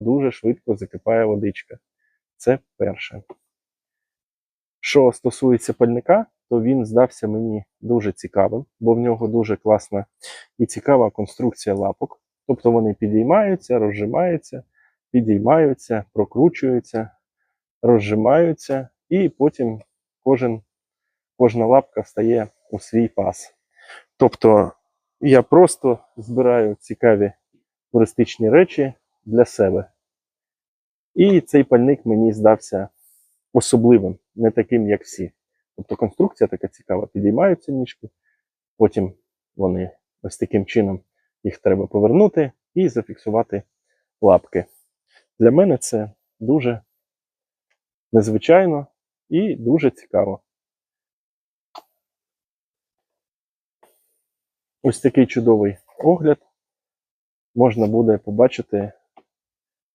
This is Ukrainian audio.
дуже швидко закипає водичка. Це перше. Що стосується пальника, то він здався мені дуже цікавим, бо в нього дуже класна і цікава конструкція лапок. Тобто вони підіймаються, розжимаються, підіймаються, прокручуються, розжимаються, і потім кожен, кожна лапка стає у свій пас. Тобто я просто збираю цікаві туристичні речі для себе. І цей пальник мені здався особливим, не таким, як всі. Тобто конструкція така цікава, підіймаються ніжки, потім вони ось таким чином їх треба повернути і зафіксувати лапки. Для мене це дуже незвичайно і дуже цікаво. Ось такий чудовий огляд можна буде побачити